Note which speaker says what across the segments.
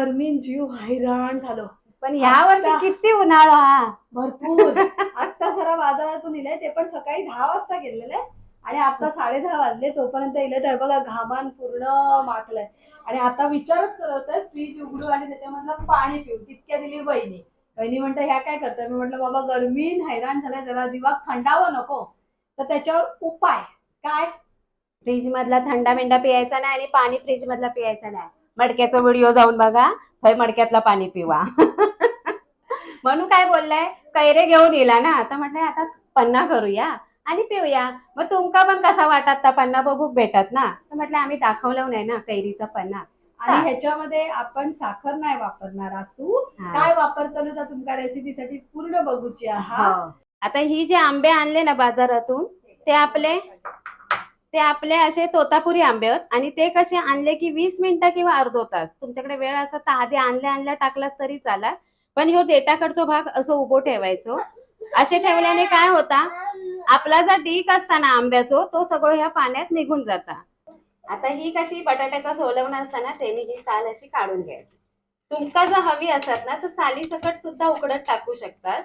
Speaker 1: गरमीन जीव हैराण झालो.
Speaker 2: पण ह्या वर्षी किती उन्हाळा हा.
Speaker 1: भरपूर. आता जरा बाजारातून इलाय ते पण सकाळी दहा वाजता गेलेले आणि आता साडे दहा वाजले तोपर्यंत इले तर बघा घामान पूर्ण माखलंय आणि आता विचारच करत आहे फ्रीज उघडू आणि त्याच्यामधलं पाणी पिऊ. तितक्या दिली बहिणी. बहिणी म्हणतं ह्या काय करतात मी म्हटलं बाबा गरमीन हैराण झालाय जरा जीवाक थंडावं नको. तर त्याच्यावर उपाय. काय?
Speaker 2: फ्रीज मधला थंडा मिंडा पियायचा नाही आणि पाणी फ्रीज मधला पियायचा नाही. मडक्याचा व्हिडिओ जाऊन बघा. थंय मडक्यातला पाणी पिवा. म्हणून काय बोललाय? कैरे घेऊन येला ना. आता म्हटलंय आता पन्ना करूया आणि पिऊया. मग तुमका पण कसा वाटत पन्ना बघू भेटत ना? तर म्हटलं आम्ही दाखवलं नाही ना कैरीचा पन्ना.
Speaker 1: आणि. ह्याच्यामध्ये आपण साखर नाही वापरणार असू. काय वापरतो तर तुमका रेसिपीसाठी पूर्ण बघूची आहात.
Speaker 2: हो. आता ही जे आंबे आणले ना बाजारातून ते आपले ते आपले असे तोतापुरी आंबे आहेत आणि ते कसे आणले की वीस मिनिटं किंवा अर्धो तास. तुमच्याकडे वेळ असा तर आधी आणल्या आणल्या टाकलास तरी चाला पण ह्यो देठाकडचा भाग असं उभो ठेवायचो. असे ठेवल्याने काय होता? आपला जो डीक असताना आंब्याचो तो सगळं ह्या पाण्यात निघून जाता. आता ही कशी बटाट्याचा सोलवण असताना त्यांनी ही साल अशी काढून घ्यायची. तुमका जर हवी असत ना तर साली सकट सुद्धा उकडत टाकू शकतात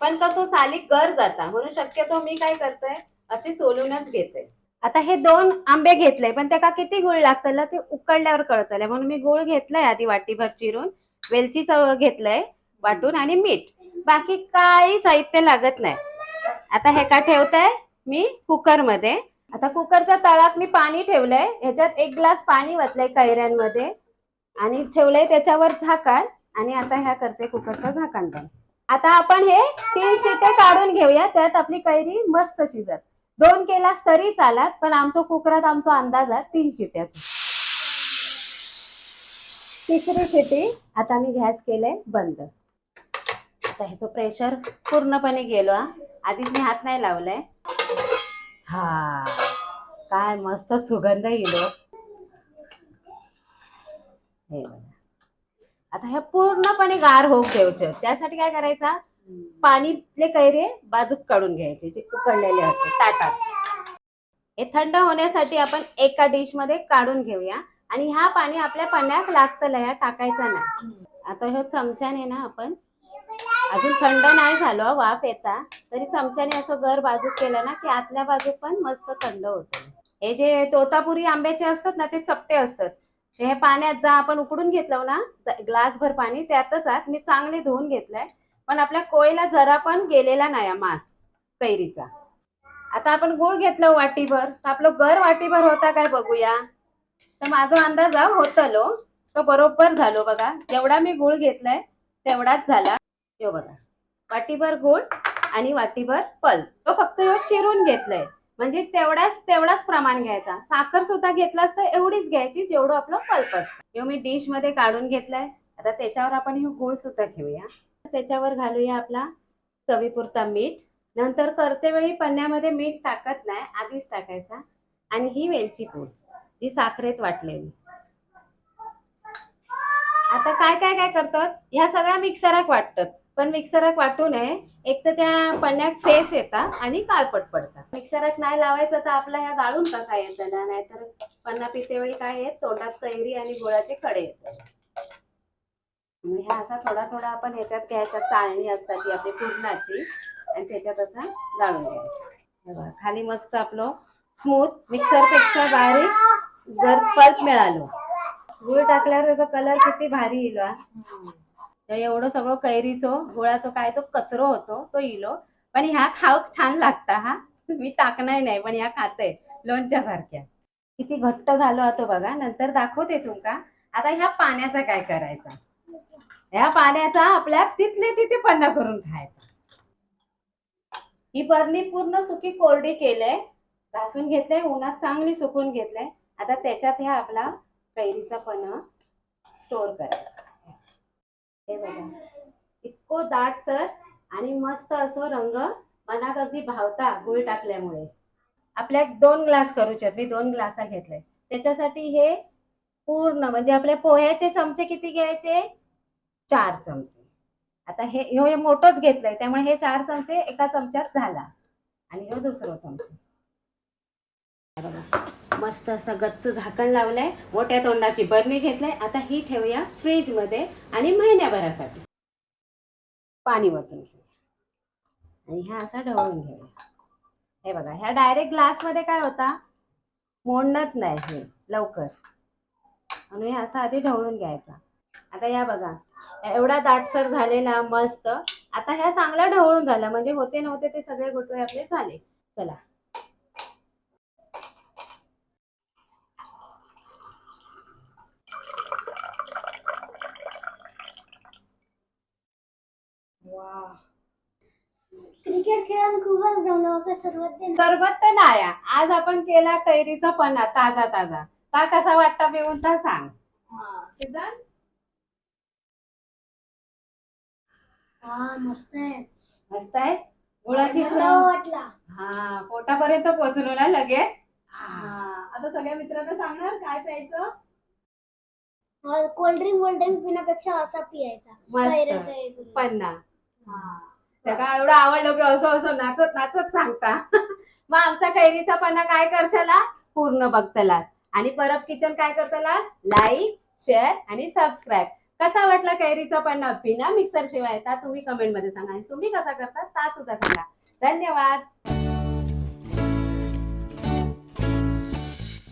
Speaker 2: पण कसं साली गर जाता. म्हणून शक्यतो मी काय करते? अशी सोलूनच घेते. आता हे दोन आंबे घेतले पण त्याका किती गुळ लागतला ते उकडल्यावर कळतले म्हणून मी गुळ घेतलाय आधी वाटीभर चिरून वेलचीचं घेतलंय वाटून आणि मीठ. बाकी काही साहित्य लागत नाही. आता हे का ठेवताय? मी कुकरमध्ये आता कुकरच्या तळात मी पाणी ठेवलंय. ह्याच्यात एक ग्लास पाणी वतलंय कैऱ्यांमध्ये. आणि ठेवलंय त्याच्यावर झाकण. आणि आता ह्या करते कुकरचं झाकण पण. आता आपण हे तीन शिटे काढून घेऊया. त्यात आपली कैरी मस्त शिजत. दोन केलास तरी चालात पण आमच्या कुकरात आमचा अंदाज आहे तीन शिट्याचा. तिसरी शिटी आता मी गॅस केलंय बंद. आता ह्याचं प्रेशर पूर्णपणे गेलो आधीच मी हात नाही लावलाय. हा काय मस्त सुगंध येलो हे बघा. आता ह्या पूर्णपणे गार होऊ द्यायचं त्यासाठी काय करायचा? पाणीतले कैरे बाजूक काढून घ्यायचे जे उकडलेले होते ताटात. हे थंड होण्यासाठी आपण एका डिशमध्ये काढून घेऊया. आणि ह्या पाणी आपल्या पाण्यात लागतं या टाकायचं नाही. आता ह्या चमच्याने ना आपण अजून थंड नाही झालो वाफ येता. तरी चमच्याने असं गर बाजूक केलं ना की आतल्या बाजूक पण मस्त थंड होतं. हे जे तोतापुरी आंब्याचे असतात ना ते चपटे असतात. ते हे पाण्यात जा आपण उकडून घेतलं ना ग्लासभर पाणी त्यातच आत मी चांगले धुवून घेतलंय. पण आपल्या कोयला जरा पण गेलेला नाही मास कैरीचा. आता आपण गुळ घेतलं वाटीभर तर आपलं घर वाटीभर होता काय बघूया. तर माझा अंदाज हा होतलो हो. तो बरोबर झालो बघा. जेवढा मी गुळ घेतलाय तेवढाच झाला. यो बघा. वाटीभर गुळ आणि वाटीभर पल तो फक्त यो चिरून घेतलाय. म्हणजे तेवढाच तेवढाच प्रमाण घ्यायचा. साखर सुद्धा घेतलास तर एवढीच घ्यायची जेवढं आपलं पल्प असतं. यो मी डिशमध्ये काढून घेतलाय. आता त्याच्यावर आपण हे गुळ सुद्धा घेऊया. त्याच्यावर घालूया आपला चवीपुरता मीठ. नंतर करते वेळी पन्न्यामध्ये मीठ टाकत नाही आधीच टाकायचा. आणि ही वेलची पूड जी साखरेत वाटलेली. आता काय काय काय करतात? ह्या सगळ्या मिक्सराक वाटतात. पण मिक्सराक वाटू नये. एक तर त्या पन्न्याक फेस येतात आणि काळपट पडतात. मिक्सरात नाही लावायचं तर आपला ह्या गाळून कसा येतं ना नाहीतर पन्ना पितेवेळी काय येत? तोंडात कैरी आणि गुळाचे खडे येतात. ह्या असा थोडा थोडा आपण ह्याच्यात घ्यायचा चाळणी असतात ती आपली पूर्णाची आणि त्याच्यात असा गाळून घ्यायचा. खाली मस्त आपलं स्मूथ मिक्सरपेक्षा बारीक जर पल्प मिळालो. गुळ टाकल्यावर त्याचा कलर किती भारी येईल तर एवढं सगळं कैरीचो गुळाचो काय तो कचरो होतो तो इलो पण ह्या खाऊ छान लागता हा. मी टाकणार नाही पण ह्या खाते लोणच्या सारख्या. किती घट्ट झालो होतो बघा नंतर दाखवते तुमका. आता ह्या पाण्याचा काय करायचा? ह्या पाण्याचा आपल्या तिथले तिथे पन्ना करून खायचा. ही बरणी पूर्ण सुकी कोरडी केलंय. घासून घेतलंय उन्हात चांगली सुकून घेतलंय. आता त्याच्यात ह्या आपला कैरीचा पण स्टोर करायचा. हे बघा. इतकं दाट सर आणि मस्त असं रंग मनात अगदी भावता गुळ टाकल्यामुळे. आपल्या दोन ग्लास करूच्यात मी दोन ग्लासा घेतले त्याच्यासाठी हे पूर्ण म्हणजे आपल्या पोह्याचे चमचे किती घ्यायचे? चार चमचे. आता हे हे मोठंच घेतलंय त्यामुळे हे चार चमचे एका चमच्यात झाला. आणि हो दुसरं चमचे. हे बघा मस्त असं गच्च झाकण लावलंय मोठ्या तोंडाची बरणी घेतलंय. आता ही ठेवूया फ्रीजमध्ये आणि महिन्याभरासाठी. पाणी वतून घेऊया. आणि ह्या असा ढवळून घेऊया. हे बघा ह्या डायरेक्ट ग्लासमध्ये काय होता? मोडणत नाही हे लवकर. म्हणून हे असा आधी ढवळून घ्यायचा. आता या बघा. एवढा दाटसर झालेला मस्त. आता ह्या चांगल्या ढवळून झाल्या म्हणजे होते नव्हते ते सगळे गोटवे आपले झाले. चला.
Speaker 3: क्रिकेट खेळायला खूपच जमलं होतं
Speaker 2: सरबत तर नाही. आज आपण केला कैरीचा पन्ना ताजा ताजा. ता कसा वाटता पिऊन तर सांग.
Speaker 1: हा. सिद्धांत?
Speaker 3: हा मस्त आहे.
Speaker 2: मस्त आहे? गुळाची
Speaker 3: मला
Speaker 2: चव
Speaker 3: वाटला
Speaker 2: हा पोटापर्यंत पोचलो ना लगेच?
Speaker 1: हा. आता सगळ्या मित्रांना सांगणार काय प्यायचं?
Speaker 3: कोल्ड्रिंक कोल्ड्रिंक पिण्यापेक्षा असा पियायचा.
Speaker 2: मस्त. पन्ना
Speaker 1: हा.
Speaker 2: त्याला एवढं आवडलं की असं असं नाचत नाचत सांगता. मग आमचा कैरीचा पन्ना काय करशाला? पूर्ण बघतलास. आणि परत किचन काय करतलास? लाईक शेअर आणि सबस्क्राईब कसा वाटला कैरीचा पन्ना? बिना मिक्सर शिवाय. तुम्ही कमेंटमध्ये सांगा. आणि तुम्ही कसा करता? ता सुद्धा सांगा. धन्यवाद.